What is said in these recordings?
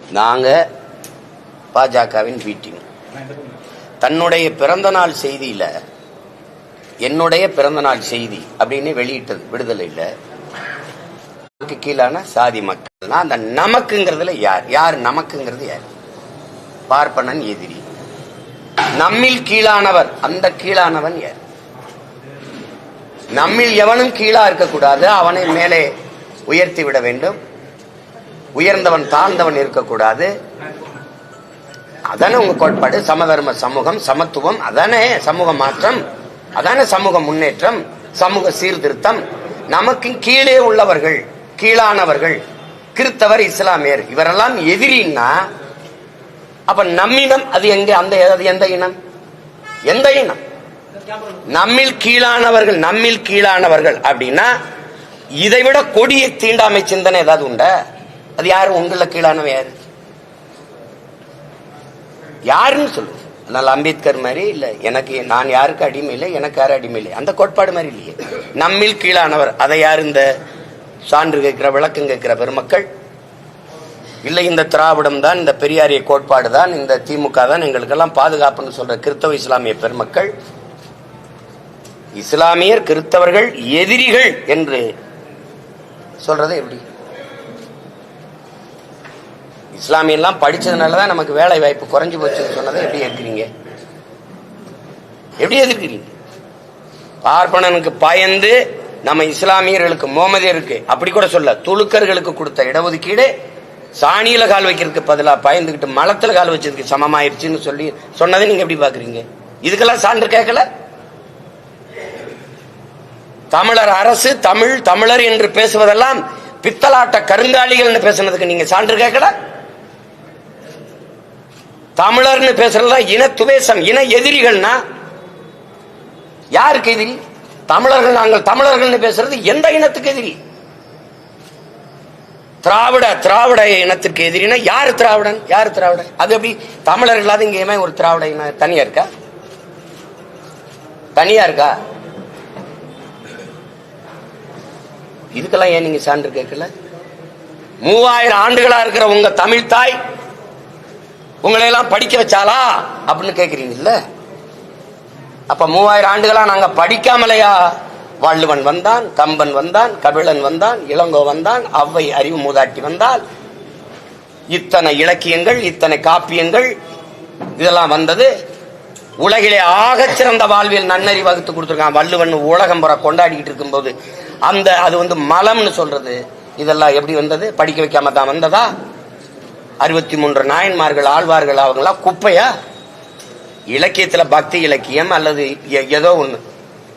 நாங்க பாஜகவின் பீட்டிங் தன்னுடைய பிறந்த நாள் செய்தியில என்னுடைய பிறந்த நாள் செய்தி அப்படின்னு வெளியிட்டது விடுதலை இல்ல. நமக்கு கீழான சாதி மக்கள் அந்த நமக்குங்கிறதுல யார்? யார் நமக்குங்கிறது யார்? பார்ப்பனன் எதிரி. நம்மில் கீழானவர் அந்த கீழானவன் யார்? நம்மில் எவனும் கீழா இருக்கக்கூடாது அவனை மேலே உயர்த்தி விட வேண்டும். உயர்ந்தவன் தாழ்ந்தவன் இருக்கக்கூடாது. அதானே உங்க கோட்பாடு? சமதர்ம சமூகம் சமத்துவம் அதானே சமூக மாற்றம் அதானே சமூக முன்னேற்றம் சமூக சீர்திருத்தம். நமக்கு கீழே உள்ளவர்கள் கீழானவர்கள் கிறித்தவர் இஸ்லாமியர் இவரெல்லாம் எதிரின்னா அப்ப நம்மிடம் அது எங்க? அந்த அது எந்த இனம்? எந்த இனம்? நம்மில் கீழானவர்கள் நம்மில் கீழானவர்கள் அப்படின்னா இதை விட கொடிய தீண்டாமை சிந்தனை ஏதாவது உண்டா? அது யாரும் உங்கள கீழானவ யாரு? யாருன்னு சொல்லு. அதனால அம்பேத்கர் மாதிரி இல்ல எனக்கு நான் யாருக்கு அடிமை இல்லை எனக்கு யாரும் அடிமை இல்லை. அந்த கோட்பாடு மாதிரி இல்லையே. நம்மில் கீழானவர் அதை யார் இந்த சான்று கேட்கிற விளக்கம் கேட்கிற பெருமக்கள்? இல்லை இந்த திராவிடம் தான் இந்த பெரியாரிய கோட்பாடு தான் இந்த திமுக தான் எங்களுக்கெல்லாம் பாதுகாப்புன்னு சொல்ற கிறிஸ்தவ இஸ்லாமிய பெருமக்கள். இஸ்லாமியர் கிறிஸ்தவர்கள் எதிரிகள் என்று சொல்றது எப்படி? இஸ்லாமியெல்லாம் படிச்சதுனால தான் நமக்கு வேலை வாய்ப்பு குறைஞ்சு போச்சுன்னு சொன்னதை எப்படி எதிர்க்கிறீங்க எப்படி எதிர்க்கிறீங்க? பார்ப்பனனுக்கு பயந்து நம்ம இஸ்லாமியர்களுக்கு மோமதியருக்கு அப்படி கூட சொல்ல துலுக்கர்களுக்கு கொடுத்த இடஒதுக்கீடு சாணியில கால் வைக்கிறதுக்கு பதிலா பயந்துகிட்டு மலத்துல கால் வச்சதுக்கு சமமாயிருச்சுன்னு சொல்லி சொன்னதை நீங்க எப்படி பாக்குறீங்க இதுக்கெல்லாம் சான்று கேட்கல? தமிழர் அரசு தமிழ் தமிழர் என்று பேசுவதெல்லாம் பித்தலாட்ட கருங்காலிகள் பேசுனதுக்கு நீங்க சான்று கேட்கல? தமிழர்னு பேசுறதுலாம் இன துவேசம் இன எதிரிகள்னா? யாருக்கு எதிரி? தமிழர்கள் நாங்கள் தமிழர்கள் பேசுறது எந்த இனத்துக்கு எதிரி? திராவிட திராவிட இனத்திற்கு எதிரினா யார் திராவிடன்? யார் திராவிடன்? அது எப்படி? தமிழர் இல்லாத இங்கேயுமே ஒரு திராவிட இன தனியா இருக்கா? தனியா இருக்கா? இதுக்கெல்லாம் ஏன் நீங்க சான்று கேட்கல? மூவாயிரம் ஆண்டுகளா இருக்கிற உங்க தமிழ் தாய் உங்களை எல்லாம் படிக்க வச்சாலா அப்படின்னு கேக்குறீங்கல்ல? அப்ப மூவாயிரம் ஆண்டுகளா நாங்க படிக்காமலையா? வள்ளுவன் வந்தான் கம்பன் வந்தான் கபிலன் வந்தான் இளங்கோ வந்தான் அவ்வை அறிவு மூதாட்டி வந்தால் இத்தனை இலக்கியங்கள் இத்தனை காப்பியங்கள் இதெல்லாம் வந்தது உலகிலே ஆகச் சிறந்த வாழ்வியல் நன்னறி வகுத்து கொடுத்துருக்கான். வள்ளுவன் உலகம் புற கொண்டாடிக்கிட்டு இருக்கும்போது. அந்த அது வந்து மலம்னு சொல்றது. இதெல்லாம் எப்படி வந்தது? படிக்க வைக்காம தான் வந்ததா? அறுபத்தி மூன்று நாயன்மார்கள் ஆழ்வார்கள் அவங்களாம் குப்பையா? இலக்கியத்துல பக்தி இலக்கியம் அல்லது எ- ஏதோ ஒண்ணு.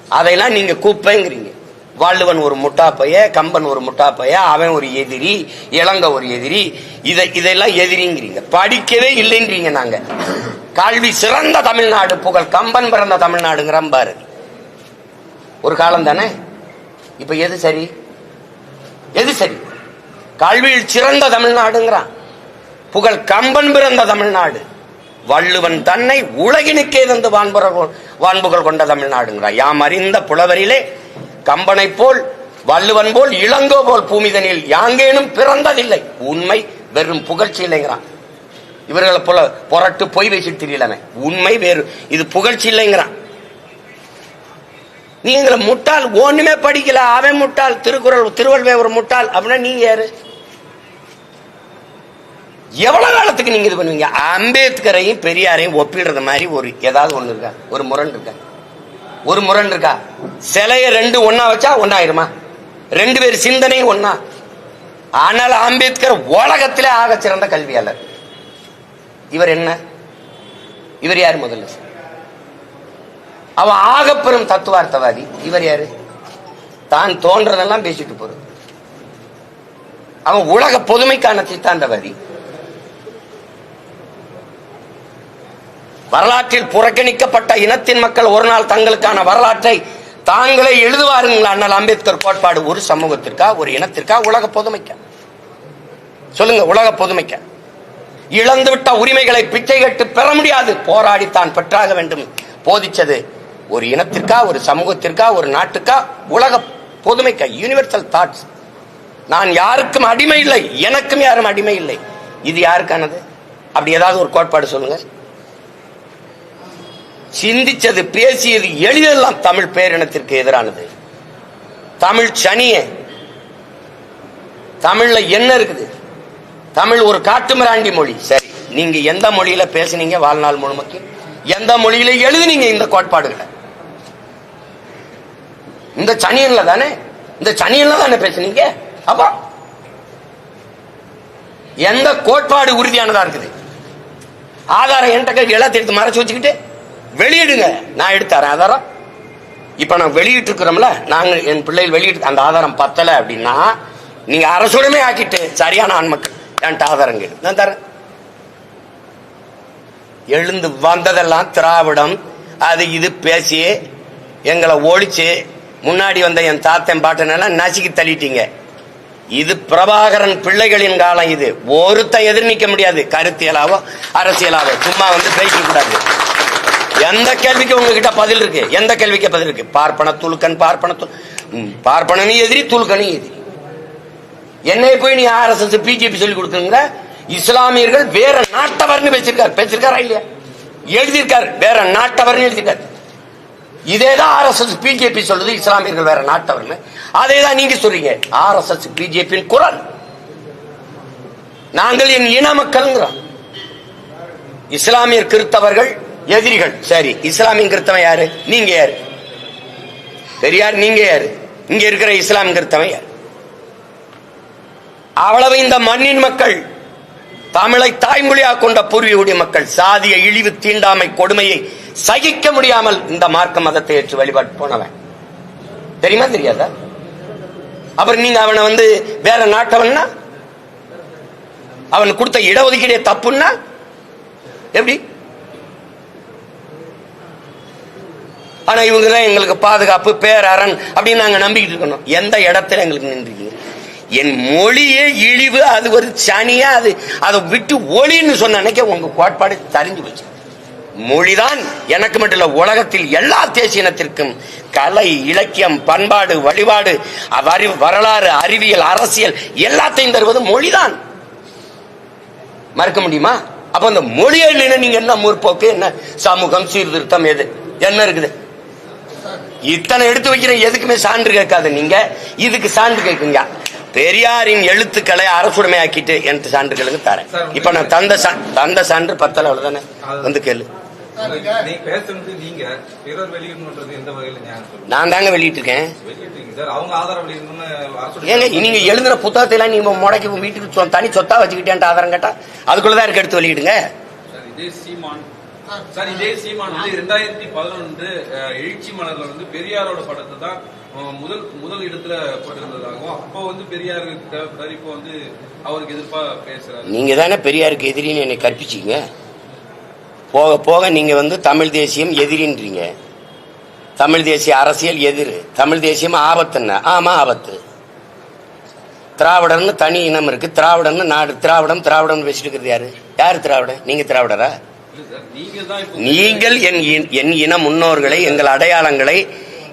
அதையெல்லாம் நீங்க குப்பைங்கிறீங்க. வள்ளுவன் ஒரு முட்டாப்பைய கம்பன் ஒரு முட்டாப்பைய அவன் ஒரு எதிரி இளங்க ஒரு எதிரி. இதை இதெல்லாம் எதிரிங்கிறீங்க. படிக்கவே இல்லைங்கிறீங்க நாங்க. கல்வி சிறந்த தமிழ்நாடு புகழ் கம்பன் பிறந்த தமிழ்நாடுங்கிறான் பாரு ஒரு காலம் தானே? இப்ப எது சரி? எது சரி? கல்வியில் சிறந்த தமிழ்நாடுங்கிறான் புகழ் கம்பன் பிறந்த தமிழ்நாடு. வள்ளுவன் தன்னை உலகினுக்கே தந்து வான்புற வான்புகள் கொண்ட தமிழ்நாடுங்கிறான் யாம் அறிந்த புலவரிலே கம்பனை போல் வள்ளுவன் போல் இளங்கோ போல் பூமிதனில் யாங்கேனும் பிறந்ததில்லை. உண்மை வெறும் புகழ்ச்சி இல்லைங்கிறான். இவர்களை போல புரட்டு பொய் பேசிட்டு தெரியலமே. உண்மை வேறு. இது புகழ்ச்சி இல்லைங்கிறான். நீங்கள முட்டாள் ஒண்ணுமே படிக்கல. அவன் முட்டாள் திருக்குறள் திருவள்ளுவர் முட்டாள். அப்படின்னா நீங்க யாரு? எவ்வளவு காலத்துக்கு நீங்க இது பண்ணுவீங்க? அம்பேத்கரையும் பெரியாரையும் ஒப்பிடுறது மாதிரி ஒரு ஏதாவது ஒண்ணு இருக்கா? ஒரு முரண் இருக்கா? ஒரு முரண் இருக்கா? சிலைய ரெண்டு ஒன்னா வச்சா ஒன்னாயிருமா ரெண்டு பேர் சிந்தனையும் ஒன்னா ஆனால் அம்பேத்கர் உலகத்திலே ஆக சிறந்த கல்வியாளர். இவர் என்ன? இவர் யார் முதல்ல? அவன் ஆகப்பெரும் தத்துவார்த்தவாதி. இவர் யாரு? தான் தோன்றதெல்லாம் பேசிட்டு போறது. அவன் உலக பொதுமைக்கான சித்தாந்தவாதி. வரலாற்றில் புறக்கணிக்கப்பட்ட இனத்தின் மக்கள் ஒரு நாள் தங்களுக்கான வரலாற்றை தாங்களே எழுதுவாருங்களா அண்ணல் அம்பேத்கர் கோட்பாடு ஒரு சமூகத்திற்கா ஒரு இனத்திற்கா உலக பொதுமைக்கா? சொல்லுங்க உலக பொதுமைக்கா. இழந்துவிட்ட உரிமைகளை பிச்சை கட்டு பெற முடியாது. போராடித்தான் பெற்றாக வேண்டும். போதிச்சது ஒரு இனத்திற்கா ஒரு சமூகத்திற்கா ஒரு நாட்டுக்கா உலக பொதுமைக்கா யூனிவர்சல் தாட்ஸ் நான் யாருக்கும் அடிமை இல்லை. எனக்கும் யாரும் அடிமை இல்லை. இது யாருக்கானது? அப்படி ஏதாவது ஒரு கோட்பாடு சொல்லுங்க சிந்திச்சது பேசியது எளிதெல்லாம் தமிழ் பேரினத்திற்கு எதிரானது. தமிழ் சனிய தமிழ்ல என்ன இருக்குது? தமிழ் ஒரு காட்டுமிராண்டி மொழி. சரி நீங்க எந்த மொழியில பேசுனீங்க வாழ்நாள் முழுமைக்கு எந்த மொழியில எழுதுனீங்க இந்த கோட்பாடுகளை? இந்த சனியன்ல தானே? இந்த சனியன்ல தானே பேசுனீங்க? அப்பா எந்த கோட்பாடு உறுதியானதா இருக்குது? ஆதாரம் என்கிட்ட கேட்டு எல்லாத்தையும் எடுத்து மறைச்சு வச்சுக்கிட்டு வெளியிடுங்க. நான் எடுத்தாரேன் ஆதாரம். இப்ப நான் வெளியிட்டு இருக்கிறோம்ல நாங்க என் பிள்ளைகள் வெளியிட்டு அந்த ஆதாரம் பத்தல அப்படின்னா நீங்க அரசுடமே ஆக்கிட்டு சரியான ஆண் மக்கள் என்கிட்ட ஆதாரம் கேடு நான் தரேன் எழுந்து வந்ததெல்லாம் திராவிடம். அது இது பேசி எங்களை ஒழிச்சு முன்னாடி வந்த என் தாத்தன் பாட்டனெல்லாம் நசுக்கி தள்ளிட்டீங்க. இது பிரபாகரன் பிள்ளைகளின் காலம் இது. ஒருத்த எதிர் நிக்க முடியாது. கருத்தியலாவோ அரசியலாவோ. சும்மா வந்து பேசிக்க கூடாது. எந்த கேள்விக்கு உங்ககிட்ட பதில் இருக்கு? எந்த கேள்விக்கு பதில் இருக்கு? பார்ப்பன துலுக்கன் பார்ப்பன து- பார்ப்பனனும் எதிரி துலுக்கனும் எதிரி. என்னை போய் நீ ஆர்எஸ்எஸ் பிஜேபி சொல்லி கொடுக்குங்க இஸ்லாமியர்கள் வேற நாட்டவர்னு பேசியிருக்காரு. பேசியிருக்காரா இல்லையா? எழுதியிருக்காரு. வேற நாட்டவர்னு எழுதியிருக்காரு. இதேதான் ஆர்எஸ்எஸ் பிஜேபி சொல்றது இஸ்லாமியர்கள் வேற நாட்டவர்னு. அதே தான் நீங்க சொல்றீங்க. ஆர்எஸ்எஸ் பிஜேபியின் குரல். நாங்கள் என் இன மக்கள்ங்கிறோம். இஸ்லாமியர் கிறித்தவர்கள் எதிரிகள். சரி இஸ்லாமிய கிறித்தவன் யாரு? நீங்க யாரு? பெரியார் நீங்க யாரு? இங்க இருக்கிற இஸ்லாம் கிறித்தவன் யாரு? அவ்வளவு இந்த மண்ணின் மக்கள் தமிழை தாய்மொழியாக கொண்ட பூர்வீகுடைய மக்கள் சாதிய இழிவு தீண்டாமை கொடுமையை சகிக்க முடியாமல் இந்த மார்க்க மதத்தை ஏற்று வழிபாட்டு போனவன். தெரியுமா தெரியாதா? அப்புறம் நீங்க அவனை வந்து வேற நாட்டவன்னா? அவன் கொடுத்த இடஒதுக்கீடே தப்புன்னா? எப்படி? ஆனா இவங்க தான் எங்களுக்கு பாதுகாப்பு பேரரண் அப்படின்னு நாங்க நம்பிக்கிட்டு இருக்கணும். எந்த இடத்துல எங்களுக்கு நின்றுக்கீங்க? என் மொழியே இழிவு அது ஒரு சனியா அது அதை விட்டு ஒளின்னு சொன்ன அன்னைக்கே உங்க கோட்பாடு தெரிஞ்சு போச்சு. மொழிதான் எனக்கு மட்டும் இல்ல உலகத்தில் எல்லா தேசிய இனத்திற்கும் கலை இலக்கியம் பண்பாடு வழிபாடு அவரி வரலாறு அறிவியல் அரசியல் எல்லாத்தையும் தருவது மொழிதான். மறக்க முடியுமா? அப்ப அந்த மொழியை இல்லைன்னா நீங்க என்ன முற்போக்கு? என்ன சமூகம் சீர்திருத்தம் எது? என்ன இருக்குது? இத்தனை எடுத்து வைக்கிற எதுக்குமே சான்று கேட்காது நீங்க. இதுக்கு சான்று கேட்குங்க. பெரியாரின் எழுத்துக்களை அரசுடைமை ஆக்கிட்டு எனக்கு சான்றுகளுக்கு தரேன். இப்ப நான் தந்த தந்த சான்று பத்தல அவ்வளவுதானே? வந்து கேளு. நீ பேசுறது நீங்க பிறர் வெளியிடணுன்றது எந்த வகையில நியாயம் சொல்லுங்க நான் தாங்க வெளியிட்டு இருக்கேன் வெளியிட்டீங்க சார் அவங்க ஆதாரம் வெளியிடணும்னு அரசு ஏங்க நீங்க எழுதுன புத்தகத்தை எல்லாம் நீங்க முடக்கி வீட்டுக்கு சொ- தனி சொத்தா வச்சுக்கிட்டேன்ட்டு ஆதாரம் கேட்டா அதுக்குள்ளதான் இருக்கு எடுத்து வெளியிடுங்க. சார் இதே சீமான். சார் இதே சீமான் வந்து ரெண்டாயிரத்தி பதினொன்று எழுச்சி மலர்ல வந்து பெரியாரோட படத்தை தான் முதல் முதல் இடத்துல போட்டிருந்ததாகவும் அப்போ வந்து பெரியாருக்கு தேவைப்படாது இப்போ வந்து அவருக்கு எதிர்ப்பா பேசுறாரு. நீங்க தானே பெரியாருக்கு எதிரின்னு என்னை கற்பிச்சீங்க. போக போக நீங்க வந்து தமிழ் தேசியம் எதிரின்றீங்க. தமிழ் தேசிய அரசியல் எதிர். தமிழ் தேசியம் ஆபத்துன்னு ஆமா ஆபத்து. திராவிடர்னு தனி இனம் இருக்கு. திராவிடன்னு நாடு திராவிடம் திராவிடம் பேசிட்டு இருக்கிறது யாரு? யாரு திராவிடன் நீங்க திராவிடரா? நீங்கள் என் என் இன முன்னோர்களை எங்கள் அடையாளங்களை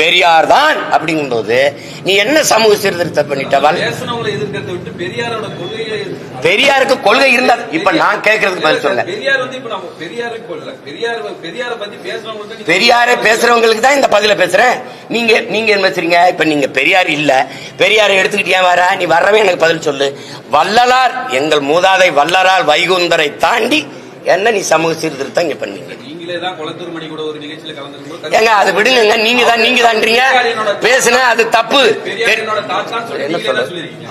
பெரியார் தான் அப்படிங்கும்போது நீ என்ன சமூக சீர்திருத்தம் பண்ணிட்ட வல்- பேசுனவங்களை எதிர்க்கிறத விட்டு பெரியாரோட கொள்கையை எதிர்த்து- பெரியாருக்கு கொள்கை இருந்தா இப்ப நான் கேட்கறதுக்கு பதில் சொல்ல பெரியார் பேசுறவங்களுக்கு தான் இந்த பதில பேசுறேன். நீங்க நீங்க என்ன வச்சுறீங்க இப்ப நீங்க பெரியார் இல்ல. பெரியாரை எடுத்துக்கிட்டு ஏன் வர? நீ வர்றவே எனக்கு பதில் சொல்லு. வள்ளலார் எங்கள் மூதாதை வல்லரால் வைகுந்தரை தாண்டி என்ன நீ சமூக சீர்திருத்தம் இங்க பண்ணீங்க? ஏங்க அது விடுங்க நீங்க தான் நீங்க தான்றீங்க பேசுன அது தப்பு.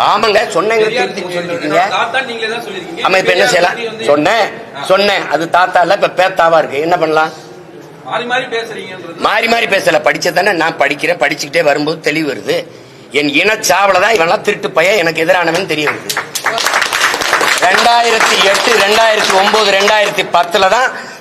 ஆமாங்க சொன்னேங்க திருத்தி சொல்லிருக்கீங்க என்னோட தாத்தான்னு நீங்களே தான் சொல்லிருக்கீங்க ஆமா இப்ப என்ன செய்யலாம்? சொன்னேன். சொன்னேன் அது தாத்தா இல்ல இப்ப பேத்தாவா இருக்கு. என்ன பண்ணலாம்? மாறி மாறி பேசுறீங்கன்றது. மாறி மாறி பேசல படிச்சதானே நான் படிக்கிறேன் படிச்சுக்கிட்டே வரும்போது தெளிவு வருது. என் இனச்சாவல தான் இவன்லாம் திருட்டு பையன் எனக்கு எதிரானவன் தெரிய வருது. ரெண்டாயிரத்தி எட்டு ரெண்டாயிரத்தி ஒன்பது ரெண்டாயிரத்தி பத்துல தான்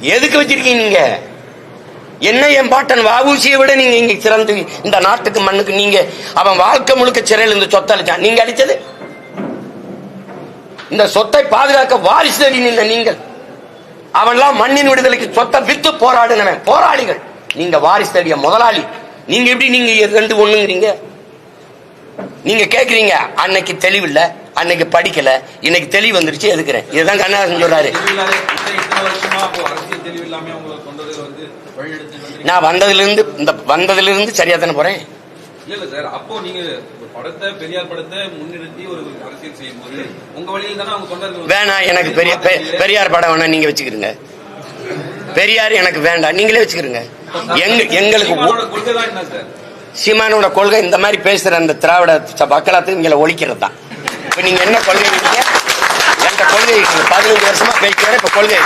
எதுக்கு வச்சிருக்கீங்க நீங்க? என்ன என் பாட்டன் வாவூசியை விட நீங்க இங்க சிறந்து இந்த நாட்டுக்கு மண்ணுக்கு நீங்க அவன் வாழ்க்கை முழுக்க சிறையில் இருந்து சொத்தை அழிச்சான். நீங்க அடிச்சது இந்த சொத்தை பாதுகாக்க வாரிசு தேடி நீங்கள். அவன்லாம் மண்ணின் விடுதலைக்கு சொத்தை வித்து போராடுனவன். போராளிகள். நீங்க வாரிசு தேடிய முதலாளி. நீங்க எப்படி நீங்க ரெண்டு ஒண்ணுங்கிறீங்க? நீங்க கேக்குறீங்க அன்னைக்கு தெளிவில்லை அன்னைக்கு படிக்கல இன்னைக்கு தெளிவு வந்துருச்சு எதுக்குறேன்? இதுதான் கண்ணாசன் சொல்றாரு. வந்து வழிநடத்தி. நான் வந்ததுல இருந்து இந்த வந்ததுல இருந்து சரியா தானே போறேன்? இல்ல இல்ல சார். அப்போ நீங்க ஒரு படத்தை பெரியார் படத்தை முன்னிறுத்தி ஒரு அரசியல் செய்யும் போது உங்க வழியில் தானே அவங்க கொண்டாந்து வேணாம் எனக்கு பெரிய பெரியார் படம் வேணா நீங்க வச்சுக்கிறீங்க பெரியார் எனக்கு வேண்டாம். நீங்களே வச்சுக்கிறீங்க எங்க எங்களுக்கு சீமானோட கொள்கை இந்த மாதிரி பேசுற அந்த திராவிட மக்களாத்துக்கு இங்களை ஒழிக்கிறது தான். இப்ப நீங்க என்ன கொள்கை என்கிட்ட கொள்கை பதினஞ்சு வருஷமா பேசுறேன் இப்ப கொள்கை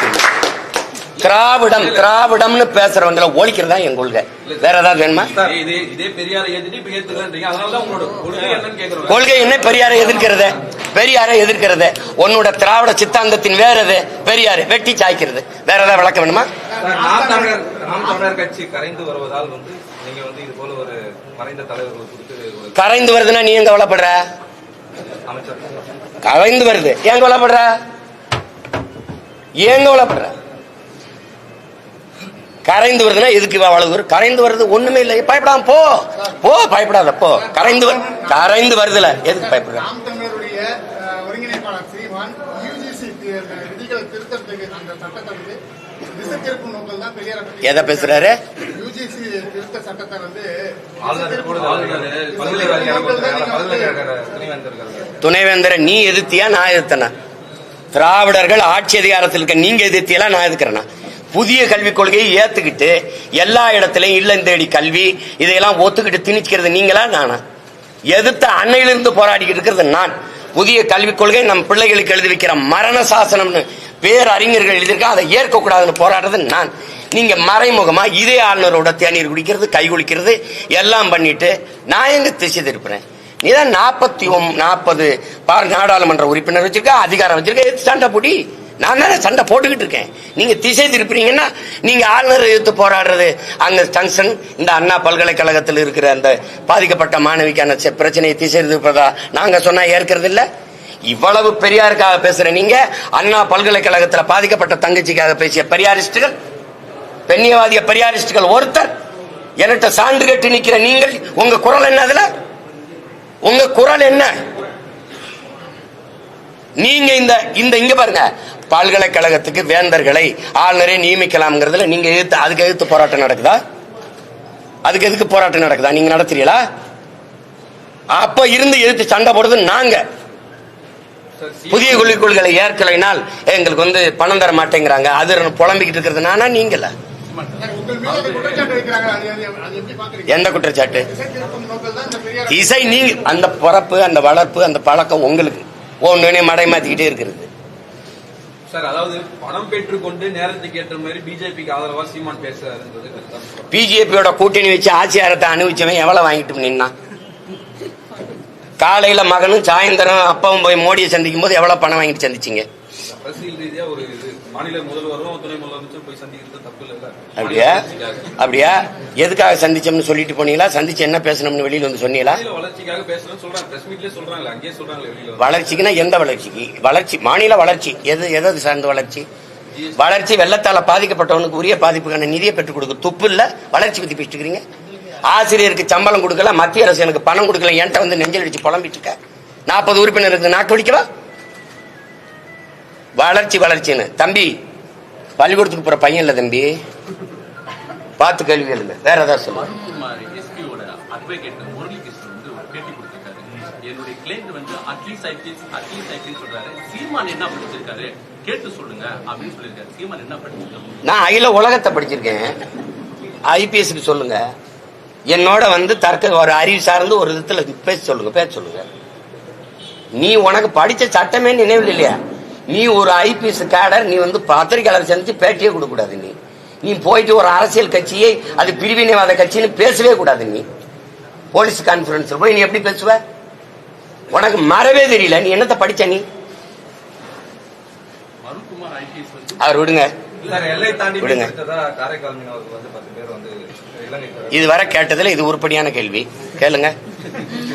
திராவிடம் திராவிடம்னு பேசுறவங்களை ஒழிக்கிறதா என் கொள்கை. வேற ஏதாவது வேணுமா? கொள்கை என்ன? பெரியாரை எதிர்க்கிறது. பெரியாரை எதிர்க்கிறது. உன்னோட திராவிட சித்தாந்தத்தின் வேற எது? பெரியாரு வெட்டி சாய்க்கிறது. வேற ஏதாவது விளக்க வேணுமா? கரைந்து வருவதால் வந்து நீங்க வந்து இது போல ஒரு மறைந்த தலைவர்கள் குறித்து ஒரு கரைந்து வருதுன்னா நீ எங்க கவலைப்படுற? கரைந்து வருது. ஏன் கவலைப்படுற? ஏன் கவலைப்படுற? கரைந்து வருதுன்னா எதுக்கு இவ அவ்வளவு தூரம்? கரைந்து வருது ஒண்ணுமே இல்லை. பயப்படாம போ. போ பயப்படாத போ. கரைந்து வரு- கரைந்து வருதுல. எதுக்கு பயப்படுற? எதை பேசுறாரு? துணைவேந்தரை நீ எதிர்த்தியா நான் எதிர்த்தனா? திராவிடர்கள் ஆட்சி அதிகாரத்தில் இருக்க நீங்க எதிர்த்தியெல்லாம் நான் எதிர்க்கிறேனா? புதிய கல்விக் கொள்கையை ஏத்துக்கிட்டு எல்லா இடத்துலயும் இல்லம் தேடி கல்வி இதையெல்லாம் ஒத்துக்கிட்டு திணிச்சுக்கிறது நீங்களா நானா? எதிர்த்த அன்னையிலிருந்து போராடிக்கிட்டு இருக்கிறது நான். புதிய கல்விக் கொள்கை நம் பிள்ளைகளுக்கு எழுதி வைக்கிற மரண சாசனம்னு பேரறிஞர்கள் எழுதியிருக்கா அதை ஏற்கக்கூடாதுன்னு போராடுறது நான். நீங்க மறைமுகமா இதே ஆளுநரோட தேநீர் குடிக்கிறது கை குளிக்கிறது எல்லாம் பண்ணிட்டு நான் எங்க திசை திருப்புறேன்? நீதான் நாற்பத்தி ஒன் நாற்பது பார் நாடாளுமன்ற உறுப்பினர் வச்சிருக்க அதிகாரம் வச்சிருக்க எது சண்டை நான் தானே சண்டை போட்டுக்கிட்டு இருக்கேன். நீங்க திசை திருப்புறீங்கன்னா நீங்க ஆளுநர் எதிர்த்து போராடுறது. அங்க ஜங்ஷன் இந்த அண்ணா பல்கலைக்கழகத்தில் இருக்கிற அந்த பாதிக்கப்பட்ட மாணவிக்கான பிரச்சனையை திசை திருப்பதா நாங்க சொன்னா ஏற்கிறது இல்லை? இவ்வளவு பெரியாருக்காக பேசுற நீங்க அண்ணா பல்கலைக்கழகத்தில் பாதிக்கப்பட்ட தங்கச்சிக்காக பேசிய பெரியாரிஸ்டுகள் பெண்ணியவாதிய பெரியாரிஸ்டுகள் ஒருத்தர் என்கிட்ட சான்று கட்டி நிக்கிற நீங்கள் உங்க குரல் என்ன அதுல? உங்க குரல் என்ன? நீங்க இந்த இந்த இங்க பாருங்க பல்கலைக்கழகத்துக்கு வேந்தர்களை ஆளுநரே நியமிக்கலாம்ங்கிறதுல நீங்க எதிர்த்து அதுக்கு எதிர்த்து போராட்டம் நடக்குதா? அதுக்கு எதுக்கு போராட்டம் நடக்குதா? நீங்க நடத்துறீங்களா? அப்ப இருந்து எதிர்த்து சண்டை போடுறது நாங்க. புதிய கொள்கை ஏற்கலைனால் எங்களுக்கு வந்து பணம் தர மாட்டேங்கிறாங்க. அது புலம்பிக்கிட்டு இருக்கிறது நானா நீங்கள? எந்த குற்றச்சாட்டு? இசை நீங்க அந்த பிறப்பு அந்த வளர்ப்பு அந்த பழக்கம் உங்களுக்கு ஒன்னு மடை மாத்திக்கிட்டே இருக்கிறது. சார் அதாவது பணம் பெற்றுக்கொண்டு நேரத்துக்கு ஏற்ற மாதிரி பிஜேபிக்கு ஆதரவா சீமான் பேசுறாருன்றது. பிஜேபியோட கூட்டணி வச்சு ஆட்சியாரத்தை அனுபவிச்சவன் எவ்வளவு வாங்கிட்டு நின்னா? காலையில மகனும் சாயந்தரம் அப்பாவும் போய் மோடியை சந்திக்கும் போது எவ்வளவு பணம் வாங்கிட்டு சந்திச்சீங்க? அரசியல் ரீதியா ஒரு மாநில முதல்வரும் துணை முதலமைச்சரும் போய் இல்ல அப்படியா? அப்படியா? எதுக்காக சந்திச்சோம்னு சொல்லிட்டு போனீங்களா? சந்திச்சு என்ன பேசணும்னு வெளியில வந்து சொன்னீங்களா. வளர்ச்சிக்குன்னா எந்த வளர்ச்சிக்கு? வளர்ச்சி மாநில வளர்ச்சி. எது எது சார்ந்த வளர்ச்சி? வளர்ச்சி வெள்ளத்தால பாதிக்கப்பட்டவனுக்கு உரிய பாதிப்புக்கான நிதியை பெற்றுக் கொடுக்க துப்பு இல்ல வளர்ச்சி பத்தி பேசிட்டு இருக்கிறீங்க ஆசிரியருக்கு சம்பளம் கொடுக்கல மத்திய அரசு எனக்கு பணம் கொடுக்கல என்கிட்ட வந்து நெஞ்சல் அடிச்சு புலம்பிட்டு இருக்க நாற்பது உறுப்பினருக்கு நாக்கு வலிக்கவா? வளர்ச்சி வளர்ச்சின்னு. தம்பி பள்ளிக்கூடத்துக்கு போற பையன் இல்ல தம்பி. பார்த்து கேள்வி கேளுங்க. வேற ஏதாவது சொல்லுங்க. அருண்குமார் எஸ்பியோட அட்வொகேட் முரளிகிருஷ்ணன் வந்து ஒரு பேட்டி கொடுத்திருக்காரு. என்னுடைய கிளைண்ட் வந்து அட்லீஸ்ட் ஐபிஎஸ் அட்லீஸ்ட் ஐபிஎஸ் சொல்றாரு. சீமான் என்ன படிச்சிருக்காரு? கேட்டு சொல்லுங்க அப்படின்னு சொல்லியிருக்காரு. சீமான் என்ன படிச்சிருக்காரு? நான் அகில உலகத்தை படிச்சிருக்கேன். ஐபிஎஸ்க்கு சொல்லுங்க. என்னோட வந்து தர்க்க ஒரு அறிவு சார்ந்து ஒரு விதத்துல பேச சொல்லுங்க பேச சொல்லுங்க. நீ உனக்கு படிச்ச சட்டமே நினைவில் இல்லையா? நீ ஒரு ஐபிஎஸ் கேடர் நீ வந்து பத்திரிகையாளர் சந்திச்சு பேட்டியே கொடுக்க கூடாது நீ. நீ போயிட்டு ஒரு அரசியல் கட்சியை அது பிரிவினைவாத கட்சின்னு பேசவே கூடாது நீ. போலீஸ் கான்ஃபரன்ஸ்ல போய் நீ எப்படி பேசுவ? உனக்கு மறவே தெரியல. நீ என்னத்த படிச்ச நீ? அவர் விடுங்க. விடுங்க. இதுவரை கேட்டதுல இது உருப்படியான கேள்வி. கேளுங்க.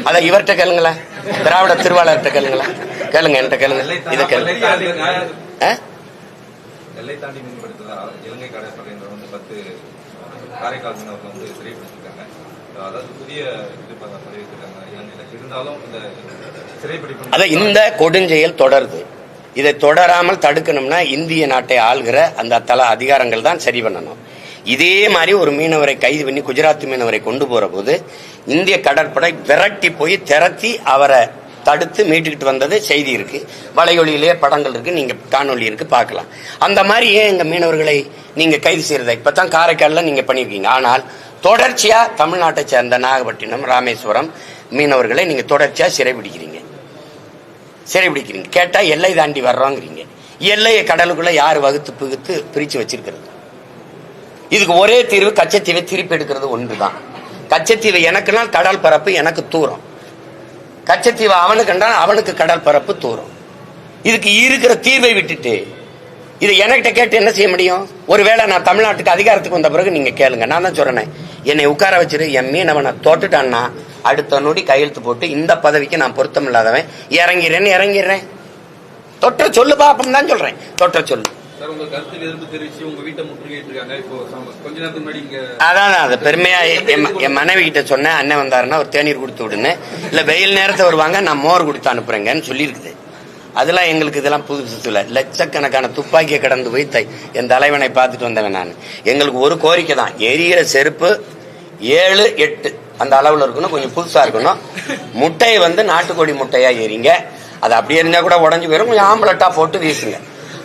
அத இவர்கிட்ட கேளுங்களேன். திராவிட திருவாளர்கிட்ட கேளுங்களேன். கேளுங்க என்கிட்ட கேளுங்க. எல்லை இதை தாண்டி கேளுங்க. வந்து காரைக்கால் மீனவர்கள் வந்து சிறைப்பிடிச்சிருக்காங்க அதாவது புதிய இது பதிவிட்டிருக்காங்க இலங்கையில இருந்தாலும் இந்த சிறைப்பிடிப்பு அத இந்த கொடுஞ்செயல் தொடருது. இதை தொடராமல் தடுக்கணும்னா இந்திய நாட்டை ஆள்கிற அந்த தல அதிகாரங்கள் தான் சரி பண்ணணும். இதே மாதிரி ஒரு மீனவரை கைது பண்ணி குஜராத் மீனவரை கொண்டு போற போது இந்திய கடற்படை விரட்டி போய் திரட்டி அவரை தடுத்து மீட்டுக்கிட்டு வந்தது செய்தி இருக்கு. வலையொலியிலே படங்கள் இருக்கு. நீங்க காணொலி இருக்கு பார்க்கலாம். அந்த மாதிரி ஏன் எங்க மீனவர்களை நீங்க கைது செய்யறதை? இப்பதான் காரைக்கால்ல நீங்க பண்ணியிருக்கீங்க. ஆனால் தொடர்ச்சியா தமிழ்நாட்டை சேர்ந்த நாகப்பட்டினம் ராமேஸ்வரம் மீனவர்களை நீங்க தொடர்ச்சியா சிறைபிடிக்கிறீங்க சிறைபிடிக்கிறீங்க கேட்டா எல்லை தாண்டி வர்றோங்கிறீங்க. எல்லையை கடலுக்குள்ள யார் வகுத்து புகுத்து பிரிச்சு வச்சிருக்கிறது? இதுக்கு ஒரே தீர்வு கச்சத்தீவை திருப்பி எடுக்கிறது ஒன்றுதான். கச்சத்தீவை எனக்குனால் கடல் பரப்பு எனக்கு தூரம். கச்சத்தீவை அவனுக்கு என்றால் அவனுக்கு கடல் பரப்பு தூரம். இதுக்கு இருக்கிற தீர்வை விட்டுட்டு இதை என்கிட்ட கேட்டு என்ன செய்ய முடியும்? ஒருவேளை நான் தமிழ்நாட்டுக்கு அதிகாரத்துக்கு வந்த பிறகு நீங்க கேளுங்க. நான் தான் சொல்றேன். என்னை உட்கார வச்சிரு என் மீனவனை தோட்டுட்டான்னா அடுத்த நொடி கையெழுத்து போட்டு இந்த பதவிக்கு நான் பொருத்தம் இல்லாதவன் இறங்கிறேன்னு இறங்கிடுறேன் தொற்ற சொல்லு பாப்பம் தான் சொல்றேன். தொற்ற சொல்லு. சார் உங்க கருத்துக்கு எதிர்ப்பு தெரிவிச்சு உங்க வீட்டை முற்றுகையிட்டு இருக்காங்க இப்போ கொஞ்ச நேரத்துக்கு முன்னாடி இங்க அதான் அது பெருமையா என் என் மனைவி கிட்ட சொன்னேன். அண்ணன் வந்தாருன்னா ஒரு தேநீர் கொடுத்து விடுன்னு. இல்ல வெயில் நேரத்தை வருவாங்க நான் மோர் கொடுத்து அனுப்புறேங்கன்னு சொல்லியிருக்குது. அதெல்லாம் எங்களுக்கு இதெல்லாம் புதுசு இல்லை. லட்சக்கணக்கான துப்பாக்கியை கடந்து போய் தை- என் தலைவனை பார்த்துட்டு வந்தவன் நான். எங்களுக்கு ஒரு கோரிக்கை தான். எரியிற செருப்பு ஏழு எட்டு அந்த அளவில் இருக்கணும். கொஞ்சம் புதுசாக இருக்கணும். முட்டையை வந்து நாட்டுக்கோழி முட்டையாக எரிங்க. அது அப்படியே இருந்தால் கூட உடஞ்சி போயிடும் கொஞ்சம் ஆம்பளட்டா போட்டு வீசுங்க.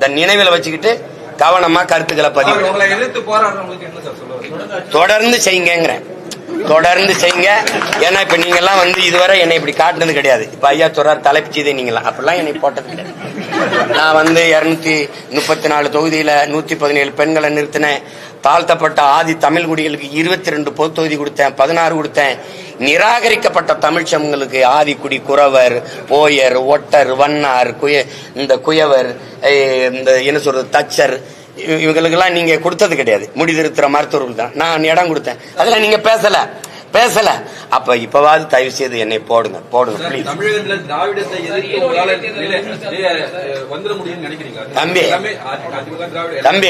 இந்த நினைவில் வச்சுக்கிட்டு கவனமா கருத்துக்களை பதிவு தொடர்ந்து செய்யுங்கிறேன் தொடர்ந்து செய்யுங்க. ஏன்னா இப்ப நீங்க எல்லாம் வந்து இதுவரை என்னை இப்படி காட்டுனது கிடையாது. இப்ப ஐயா சொல்றாரு தலைப்பு செய்தே நீங்களாம் அப்படிலாம் என்னை போட்டது கிடையாது. நான் வந்து இருநூத்தி முப்பத்தி நாலு தொகுதியில நூத்தி பதினேழு பெண்களை நிறுத்தினேன். தாழ்த்தப்பட்ட ஆதி தமிழ் குடிகளுக்கு இருபத்தி ரெண்டு பொது தொகுதி கொடுத்தேன் பதினாறு கொடுத்தேன். நிராகரிக்கப்பட்ட தமிழ் சமங்களுக்கு ஆதிக்குடி குறவர் போயர் ஒட்டர் வண்ணார் குய இந்த குயவர் இந்த என்ன சொல்றது தச்சர் இவங்களுக்கெல்லாம் நீங்க கொடுத்தது கிடையாது. முடிதிருத்துற மருத்துவர்கள் தான். நான் இடம் கொடுத்தேன். அதெல்லாம் நீங்க பேசல. பேசல. அப்ப இப்பவாவது தயவு செய்து என்னை போடுங்க போடுங்க தம்பி. தம்பி.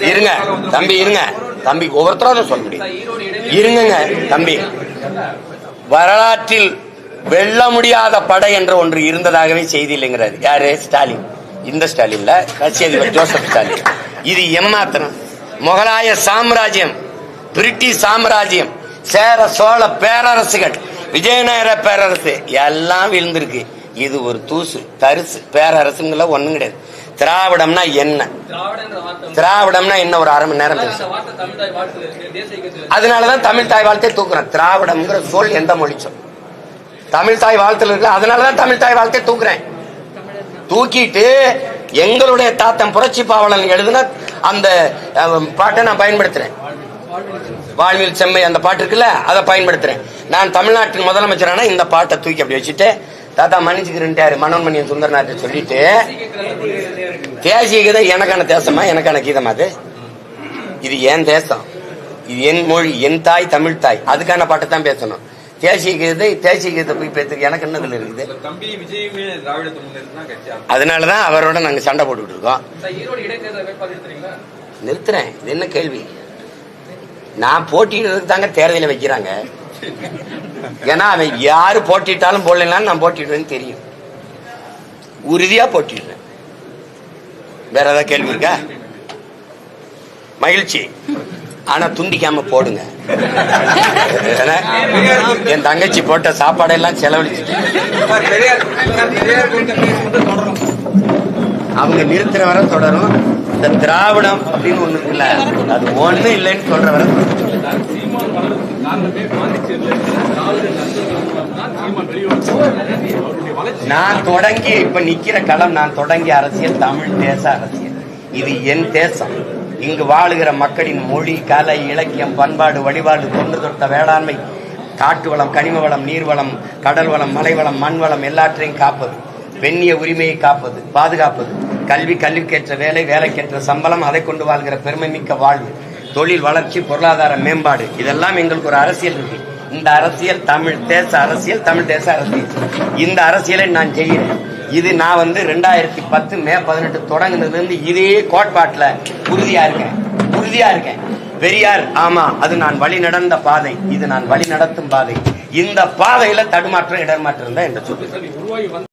இருங்க. தம்பி. இருங்க. தம்பி ஒவ்வொருத்தரும் சொல்ல முடியும். இருங்கங்க தம்பி. வரலாற்றில் வெல்ல முடியாத படை என்ற ஒன்று இருந்ததாகவே செய்தி இல்லைங்கிறாரு. யாரு? ஸ்டாலின். இந்த ஸ்டாலின்ல? கட்சி அதிபர் ஜோசப் ஸ்டாலின். இது ஏமாத்திரம் முகலாய சாம்ராஜ்யம் பிரிட்டிஷ் சாம்ராஜ்யம் சேர சோழ பேரரசுகள் விஜயநகர பேரரசு எல்லாம் விழுந்திருக்கு. இது ஒரு தூசு தரிசு பேரரசுங்கள ஒண்ணும் கிடையாது. திராவிடம்னா என்ன? திராவிடம்னா என்ன ஒரு அரை மணி நேரம் அதனாலதான் தமிழ் தாய் வாழ்த்தை தூக்குறேன். திராவிடம்ங்கிற சொல் எந்த மொழி சொல்? தமிழ் தாய் வாழ்த்துல இருக்கு. அதனாலதான் தமிழ் தாய் வாழ்த்தை தூக்குறேன். தூக்கிட்டு எங்களுடைய தாத்தன் புரட்சி பாவலன் எழுதின அந்த பாட்டை நான் பயன்படுத்துறேன். வாழ்வில் செம்மை அந்த பாட்டு இருக்குல்ல அதை பயன்படுத்துறேன். நான் தமிழ்நாட்டின் முதலமைச்சரான இந்த பாட்டை தூக்கி அப்படி வச்சுட்டு தாத்தா மன்னிச்சுக்கிறேன்ட்டாரு மனோன்மணியன் சுந்தரநாட்டை சொல்லிட்டு தேசிய கீதம் எனக்கான தேசமா எனக்கான கீதமா அது? இது என் தேசம். இது என் மொழி என் தாய் தமிழ் தாய். அதுக்கான பாட்டை தான் பேசணும். தேசிய கீதத்தை தேசிய கீதத்தை போய் பேசுறதுக்கு எனக்கு என்னதுல இருக்குது. அதனாலதான் அவரோட நாங்க சண்டை போட்டுட்டு இருக்கோம். நிறுத்துறேன். இது என்ன கேள்வி? நான் போட்டிடுறதுக்கு தாங்க தேர்தலில் வைக்கிறாங்க. ஏன்னா அவன் யாரு போட்டிட்டாலும் போடலாம் நான் போட்டிடுறேன்னு தெரியும். உறுதியா போட்டிடுறேன் வேற ஏதாவது கேள்வி இருக்கா? மகிழ்ச்சி. ஆனா துண்டிக்காம போடுங்க. ஏன்னா, என் தங்கச்சி போட்ட சாப்பாடெல்லாம் செலவழிச்சிட்டு அவங்க நிறுத்துற வர தொடரும். இந்த திராவிடம் அப்படின்னு ஒண்ணு இல்ல. அது ஒண்ணு இல்லைன்னு சொல்ற வர நான் தொடங்கி இப்ப நிக்கிற களம் நான் தொடங்கிய அரசியல் தமிழ் தேச அரசியல். இது என் தேசம். இங்கு வாழுகிற மக்களின் மொழி கலை இலக்கியம் பண்பாடு வழிபாடு தொன்று தொட்ட வேளாண்மை காட்டு வளம் கனிம வளம் நீர்வளம் கடல் வளம் மலை வளம் மண் வளம் எல்லாற்றையும் காப்பது. பெண்ணிய உரிமையை காப்பது பாதுகாப்பது கல்வி கல்விக்கேற்ற வேலை வேலைக்கேற்ற சம்பளம் அதை கொண்டு வாழ்கிற பெருமை மிக்க வாழ்வு தொழில் வளர்ச்சி பொருளாதார மேம்பாடு இதெல்லாம் எங்களுக்கு ஒரு அரசியல் இருக்கு. இந்த அரசியல் தமிழ் தேச அரசியல் தமிழ் தேச அரசியல். இந்த அரசியலை நான் செய்கிறேன். இது நான் வந்து ரெண்டாயிரத்தி பத்து மே பதினெட்டு தொடங்கினதுலேருந்து இதே கோட்பாட்டில் உறுதியாக இருக்கேன். உறுதியாக இருக்கேன். பெரியார் ஆமா அது நான் வழி நடந்த பாதை. இது நான் வழி நடத்தும் பாதை. இந்த பாதையில தடுமாற்றம் இடமாற்றம் தான் என்று சொல்லு